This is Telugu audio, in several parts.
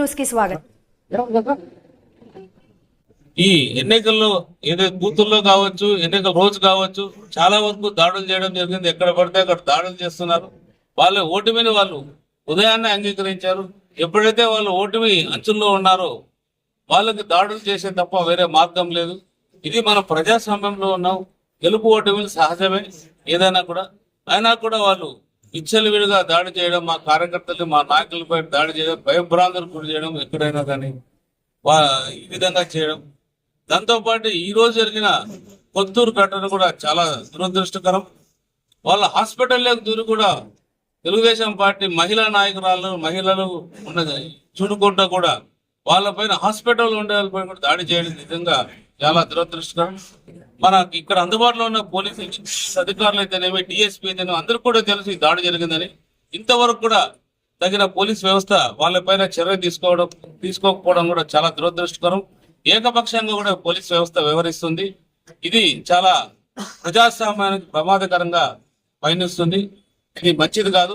న్యూస్కి స్వాగతం. ఈ ఎన్నికల్లో ఏదో బూతుల్లో కావచ్చు ఎన్నికల రోజు కావచ్చు చాలా వరకు దాడులు చేయడం జరిగింది. ఎక్కడ పడితే అక్కడ దాడులు చేస్తున్నారు. వాళ్ళ ఓటమిని వాళ్ళు ఉదయాన్నే అంగీకరించారు. ఎప్పుడైతే వాళ్ళు ఓటమి అంచుల్లో ఉన్నారో వాళ్ళకి దాడులు చేసే తప్ప వేరే మార్గం లేదు. ఇది మన ప్రజాస్వామ్యంలో ఉన్నాం. గెలుపు ఓటమిలు సహజమే. ఏదైనా కూడా అయినా కూడా వాళ్ళు విడిగా దాడి చేయడం మా కార్యకర్తలు మా నాయకులపై దాడి చేయడం భయభ్రాంతులు గురి చేయడం ఎక్కడైనా కానీ వా- ఈ విధంగా చేయడం. దాంతోపాటు ఈరోజు జరిగిన కొత్తూరు ఘటన కూడా చాలా దురదృష్టకరం. వాళ్ళ హాస్పిటల్లోకి దూరి కూడా తెలుగుదేశం పార్టీ మహిళా నాయకురాలు మహిళలు ఉన్నది చూడుకుంటూ కూడా వాళ్ళపైన హాస్పిటల్ ఉండే వాళ్ళపైన కూడా దాడి చేయడం నిజంగా చాలా దురదృష్టకరం. మన ఇక్కడ అందుబాటులో ఉన్న పోలీసు అధికారులు అయితేనేమి డిఎస్పీ అయితేనే అందరికీ కూడా తెలుసు ఈ దాడి జరిగిందని. ఇంతవరకు కూడా తగిన పోలీస్ వ్యవస్థ వాళ్ళపైన చర్య తీసుకోవడం తీసుకోకపోవడం కూడా చాలా దురదృష్టకరం. ఏకపక్షంగా కూడా పోలీస్ వ్యవస్థ వ్యవహరిస్తుంది. ఇది చాలా ప్రజాస్వామ్యానికి ప్రమాదకరంగా పయనిస్తుంది. ఇది మంచిది కాదు.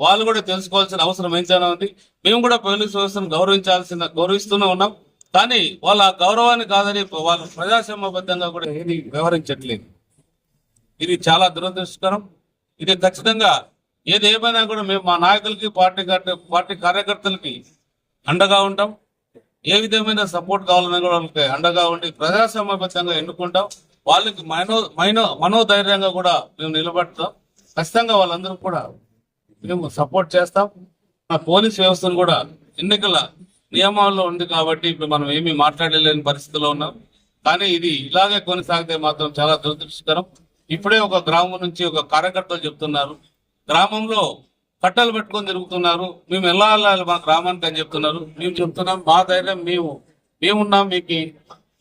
వాళ్ళు కూడా తెలుసుకోవాల్సిన అవసరం ఎంతైనా ఉంది. మేము కూడా పోలీస్ వ్యవస్థను గౌరవించాల్సిన గౌరవిస్తూనే ఉన్నాం. కానీ వాళ్ళ గౌరవాన్ని కాదని వాళ్ళు ప్రజాస్వామ్యబద్ధంగా కూడా ఏది వ్యవహరించట్లేదు. ఇది చాలా దురదృష్టకరం. ఇది ఖచ్చితంగా ఏది ఏమైనా కూడా మేము మా నాయకులకి పార్టీ పార్టీ కార్యకర్తలకి అండగా ఉంటాం. ఏ విధమైన సపోర్ట్ కావాలన్నా కూడా వాళ్ళకి అండగా ఉండి ప్రజాస్వామ్యబద్ధంగా ఎన్నుకుంటాం. వాళ్ళకి మనో మైనో మనోధైర్యంగా కూడా మేము నిలబడతాం. ఖచ్చితంగా వాళ్ళందరూ కూడా మేము సపోర్ట్ చేస్తాం. మా పోలీస్ వ్యవస్థను కూడా ఎన్నికల నియమాల్లో ఉంది కాబట్టి ఇప్పుడు మనం ఏమీ మాట్లాడలేని పరిస్థితిలో ఉన్నాం. కానీ ఇది ఇలాగే కొనసాగితే మాత్రం చాలా దురదృష్టకరం. ఇప్పుడే ఒక గ్రామం నుంచి ఒక కార్యకర్తలు చెప్తున్నారు. గ్రామంలో కట్టలు పెట్టుకొని తిరుగుతున్నారు. మేము ఎలా వెళ్ళాలి మా గ్రామానికి అని చెప్తున్నారు. మేము చెప్తున్నాం మా ధైర్యం మేము మేమున్నాం మీకు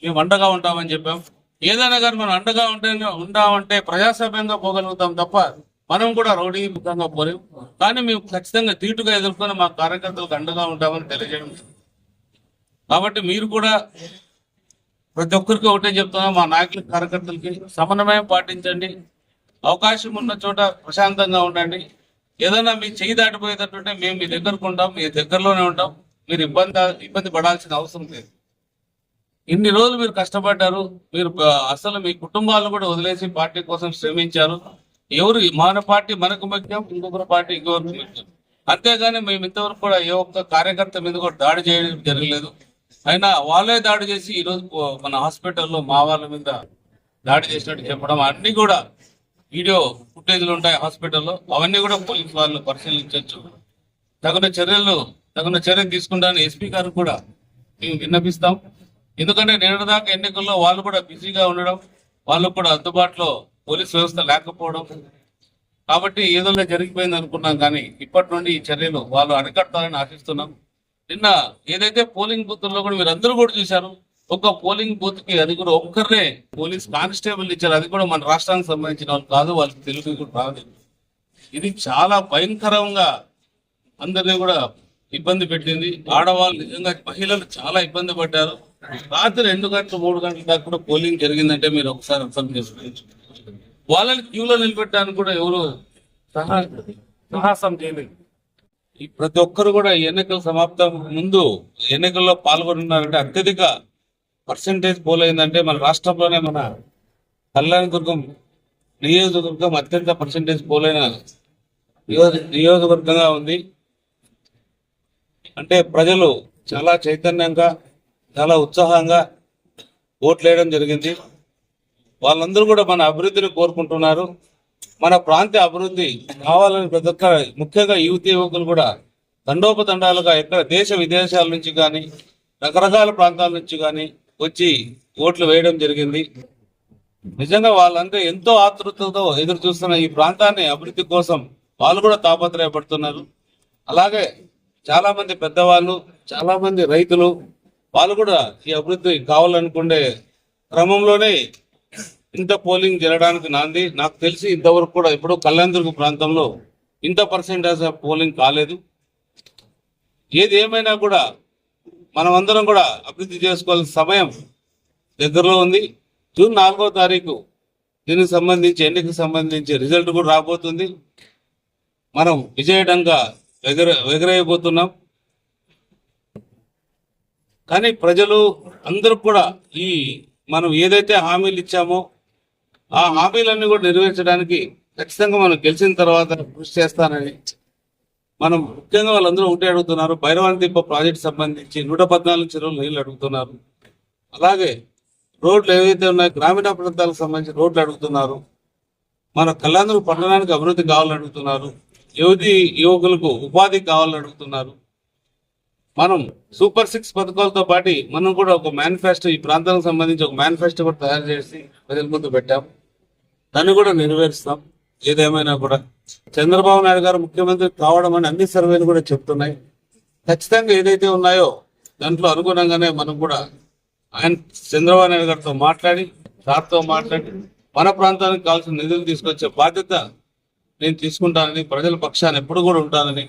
మేము అండగా ఉంటామని చెప్పాం. ఏదైనా కానీ మనం అండగా ఉంటే ఉండామంటే ప్రజాసభ్యంగా పోగలుగుతాం తప్ప మనం కూడా రౌడీ ముఖంగా పోలేం. కానీ మేము ఖచ్చితంగా తీటుగా ఎదుర్కొని మా కార్యకర్తలకు అండగా ఉంటామని తెలియజేయడం కాబట్టి మీరు కూడా ప్రతి ఒక్కరికి ఒకటే చెప్తున్నాం మా నాయకుల కార్యకర్తలకి సమన్వయం పాటించండి. అవకాశం ఉన్న చోట ప్రశాంతంగా ఉండండి. ఏదైనా మీ చెయ్యి దాటిపోయేటట్టుంటే మేము మీ దగ్గరకు ఉంటాం మీ దగ్గరలోనే ఉంటాం. మీరు ఇబ్బంది ఇబ్బంది పడాల్సిన అవసరం లేదు. ఇన్ని రోజులు మీరు కష్టపడ్డారు మీరు అసలు మీ కుటుంబాలను కూడా వదిలేసి పార్టీ కోసం శ్రమించారు. ఎవరు మన పార్టీ మనకు ముఖ్యం ఇంకొకరి పార్టీ ఇంకొకరికి ముఖ్యం. అంతేగాని మేము ఇంతవరకు కూడా ఏ ఒక్క కార్యకర్త మీద కూడా దాడి చేయడం జరగలేదు. అయినా వాళ్ళే దాడి చేసి ఈ రోజు మన హాస్పిటల్లో మా వాళ్ళ మీద దాడి చేసినట్టు చెప్పడం అన్ని కూడా వీడియో ఫుటేజ్లు ఉంటాయి హాస్పిటల్లో. అవన్నీ కూడా పోలీస్ వాళ్ళు పరిశీలించవచ్చు తగిన చర్యలు తగిన చర్యలు తీసుకుంటానని ఎస్పీ గారు కూడా మేము విన్నపిస్తాం. ఎందుకంటే నిన్నటిదాకా ఎన్నికల్లో వాళ్ళు కూడా బిజీగా ఉండడం వాళ్ళు కూడా అందుబాటులో పోలీస్ వ్యవస్థ లేకపోవడం. కాబట్టి ఏదో జరిగిపోయింది అనుకున్నాం కానీ ఇప్పటి నుండి ఈ చర్యలు వాళ్ళు అరికడతారని ఆశిస్తున్నాం. నిన్న ఏదైతే పోలింగ్ బూత్లో కూడా మీరు అందరూ కూడా చూశారు. ఒక పోలింగ్ బూత్కి అది కూడా ఒక్కరినే పోలీస్ కానిస్టేబుల్ ఇచ్చారు. అది కూడా మన రాష్ట్రానికి సంబంధించిన వాళ్ళు కాదు వాళ్ళకి తెలుగు కూడా రాదు. ఇది చాలా భయంకరంగా అందరినీ కూడా ఇబ్బంది పెట్టింది. ఆడవాళ్ళు నిజంగా మహిళలు చాలా ఇబ్బంది పడ్డారు. రాత్రి రెండు గంటలు మూడు గంటల దాకా కూడా పోలింగ్ జరిగిందంటే మీరు ఒకసారి అర్థం చేసుకోవచ్చు వాళ్ళని క్యూలో నిలబెట్టడానికి కూడా ఎవరు సాహసం చేయలేదు. ఈ ప్రతి ఒక్కరు కూడా ఎన్నికల సమాప్తం ముందు ఎన్నికల్లో పాల్గొనున్నారంటే అత్యధిక పర్సంటేజ్ పోలైందంటే మన రాష్ట్రంలోనే మన కళ్యాణదుర్గం నియోజకవర్గం అత్యంత పర్సంటేజ్ పోలైన నియోజ- నియోజకవర్గంగా ఉంది. అంటే ప్రజలు చాలా చైతన్యంగా చాలా ఉత్సాహంగా ఓట్లు వేయడం జరిగింది. వాళ్ళందరూ కూడా మన అభివృద్ధిని కోరుకుంటున్నారు. మన ప్రాంత అభివృద్ధి కావాలని ప్రతి ఒక్క ముఖ్యంగా యువతి యువకులు కూడా తండోపతండాలుగా ఎక్కడ దేశ విదేశాల నుంచి కానీ రకరకాల ప్రాంతాల నుంచి కానీ వచ్చి ఓట్లు వేయడం జరిగింది. నిజంగా వాళ్ళంతా ఎంతో ఆతృతతో ఎదురు చూస్తున్న ఈ ప్రాంతాన్ని అభివృద్ధి కోసం వాళ్ళు కూడా తాపత్రయపడుతున్నారు. అలాగే చాలా మంది పెద్దవాళ్ళు చాలా మంది రైతులు వాళ్ళు కూడా ఈ అభివృద్ధి కావాలనుకునే క్రమంలోనే ఇంత పోలింగ్ జరగడానికి నాంది. నాకు తెలిసి ఇంతవరకు కూడా ఇప్పుడు కళ్యాణదుర్గ ప్రాంతంలో ఇంత పర్సెంటేజ్ ఆఫ్ పోలింగ్ కాలేదు. ఏది ఏమైనా కూడా మనం అందరం కూడా అభివృద్ధి చేసుకోవాల్సిన సమయం దగ్గరలో ఉంది. జూన్ నాలుగో తారీఖు దీనికి సంబంధించి ఎన్నికకు సంబంధించి రిజల్ట్ కూడా రాబోతుంది. మనం విజయడంగా ఎగర ఎగరేయబోతున్నాం. కానీ ప్రజలు అందరూ కూడా ఈ మనం ఏదైతే హామీలు ఇచ్చామో ఆ హామీలన్నీ కూడా నెరవేర్చడానికి ఖచ్చితంగా మనం గెలిచిన తర్వాత కృషి చేస్తానని మనం ముఖ్యంగా వాళ్ళందరూ ఒకటే అడుగుతున్నారు. భైరవాన్ దీప ప్రాజెక్ట్ సంబంధించి నూట పద్నాలుగు చెరువులు నీళ్ళు అడుగుతున్నారు. అలాగే రోడ్లు ఏవైతే ఉన్నాయో గ్రామీణ ప్రాంతాలకు సంబంధించి రోడ్లు అడుగుతున్నారు. మన కళ్యాణదుర్గ పట్టణానికి అభివృద్ధి కావాలని అడుగుతున్నారు. యువతి యువకులకు ఉపాధి కావాలని అడుగుతున్నారు. మనం సూపర్ సిక్స్ పథకాలతో పాటు మనం కూడా ఒక మేనిఫెస్టో ఈ ప్రాంతానికి సంబంధించి ఒక మేనిఫెస్టో కూడా తయారు చేసి ప్రజల ముందు పెట్టాము దాన్ని కూడా నెరవేరుస్తాం. ఏదేమైనా కూడా. చంద్రబాబు నాయుడు గారు ముఖ్యమంత్రి కావడం అని అన్ని సర్వేలు కూడా చెప్తున్నాయి. ఖచ్చితంగా ఏదైతే ఉన్నాయో దాంట్లో అనుగుణంగానే మనం కూడా ఆయన చంద్రబాబు నాయుడు గారితో మాట్లాడి సార్తో మాట్లాడి మన ప్రాంతానికి కావాల్సిన నిధులు తీసుకొచ్చే బాధ్యత నేను తీసుకుంటానని ప్రజల పక్షాన్ని ఎప్పుడు కూడా ఉంటానని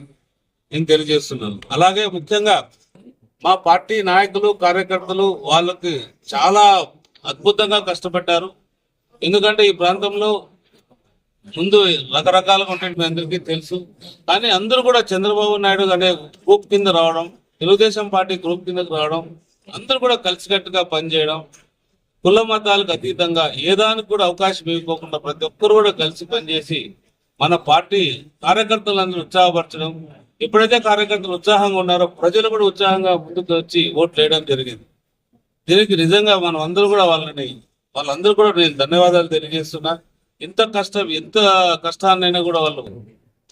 నేను తెలియజేస్తున్నాను. అలాగే ముఖ్యంగా మా పార్టీ నాయకులు కార్యకర్తలు వాళ్ళకి చాలా అద్భుతంగా కష్టపడ్డారు. ఎందుకంటే ఈ ప్రాంతంలో ముందు రకరకాలుగా ఉంటాయి మీ అందరికీ తెలుసు. కానీ అందరూ కూడా చంద్రబాబు నాయుడు అనే గ్రూప్ కింద రావడం తెలుగుదేశం పార్టీ గ్రూప్ కిందకు రావడం అందరూ కూడా కలిసికట్టుగా పనిచేయడం కుల మతాలకు అతీతంగా ఏ దానికి కూడా అవకాశం ఇవ్వకుండా ప్రతి ఒక్కరు కూడా కలిసి పనిచేసి మన పార్టీ కార్యకర్తలందరూ ఉత్సాహపరచడం ఎప్పుడైతే కార్యకర్తలు ఉత్సాహంగా ఉన్నారో ప్రజలు కూడా ఉత్సాహంగా ముందుకు వచ్చి ఓట్లు వేయడం జరిగింది. దీనికి నిజంగా మనం అందరూ కూడా వాళ్ళని వాళ్ళందరూ కూడా నేను ధన్యవాదాలు తెలియజేస్తున్నా. ఎంత కష్టం ఎంత కష్టాన్నైనా కూడా వాళ్ళు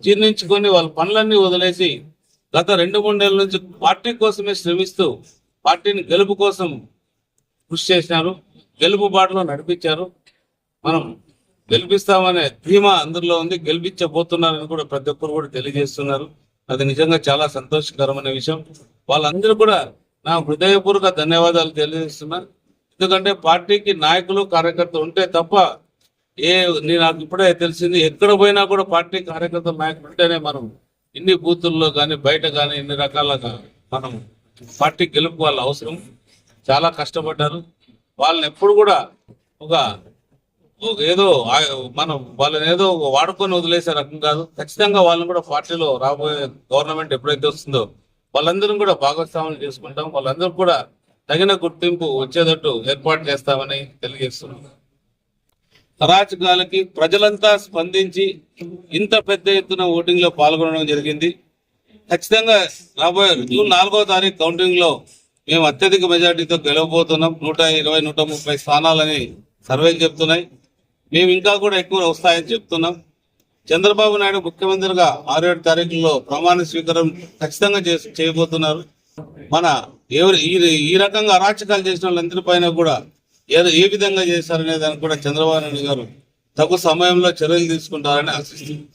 జీర్ణించుకొని వాళ్ళ పనులన్నీ వదిలేసి గత రెండు మూడేళ్ళ నుంచి పార్టీ కోసమే శ్రమిస్తూ పార్టీని గెలుపు కోసం కృషి చేసినారు గెలుపు బాటలో నడిపించారు. మనం గెలిపిస్తామనే ధీమా అందరిలో ఉంది. గెలిపించబోతున్నారని కూడా ప్రతి ఒక్కరు కూడా తెలియజేస్తున్నారు. అది నిజంగా చాలా సంతోషకరమైన విషయం. వాళ్ళందరూ కూడా నా హృదయపూర్వక ధన్యవాదాలు తెలియజేస్తున్నా. ఎందుకంటే పార్టీకి నాయకులు కార్యకర్తలు ఉంటే తప్ప ఏ నేను నాకు ఇప్పుడే తెలిసింది ఎక్కడ పోయినా కూడా పార్టీ కార్యకర్తలు నాయకులు ఉంటేనే మనం ఇన్ని బూతుల్లో కానీ బయట కానీ ఇన్ని రకాలుగా మనం పార్టీ గెలుపు వాళ్ళ అవసరం. చాలా కష్టపడ్డారు. వాళ్ళని ఎప్పుడు కూడా ఒక ఏదో మనం వాళ్ళని ఏదో వాడుకొని వదిలేసే రకం కాదు. ఖచ్చితంగా వాళ్ళని కూడా పార్టీలో రాబోయే గవర్నమెంట్ ఎప్పుడైతే వస్తుందో వాళ్ళందరం కూడా భాగస్వాములు చేసుకుంటాం. వాళ్ళందరూ కూడా తగిన గుర్తింపు వచ్చేటట్టు ఏర్పాటు చేస్తామని తెలియజేస్తున్నాం. అరాచకాలకి ప్రజలంతా స్పందించి ఇంత పెద్ద ఎత్తున ఓటింగ్లో పాల్గొనడం జరిగింది. ఖచ్చితంగా రాబోయే జూన్ నాలుగో తారీఖు కౌంటింగ్లో మేము అత్యధిక మెజార్టీతో గెలవబోతున్నాం. నూట ఇరవై నూట ముప్పై స్థానాలని సర్వేలు చెప్తున్నాయి. మేము ఇంకా కూడా ఎక్కువ వస్తాయని చెప్తున్నాం. చంద్రబాబు నాయుడు ముఖ్యమంత్రిగా ఆరు ఏడు తారీఖుల్లో ప్రమాణ స్వీకారం ఖచ్చితంగా చేయబోతున్నారు. మన ఎవరు ఈ ఈ రకంగా అరాచకాలు చేసిన వాళ్ళందరిపైన కూడా ఏ ఏ విధంగా చేశారనే దానికి కూడా చంద్రబాబు నాయుడు గారు తగు సమయంలో చర్యలు తీసుకుంటారని ఆశిస్తుంది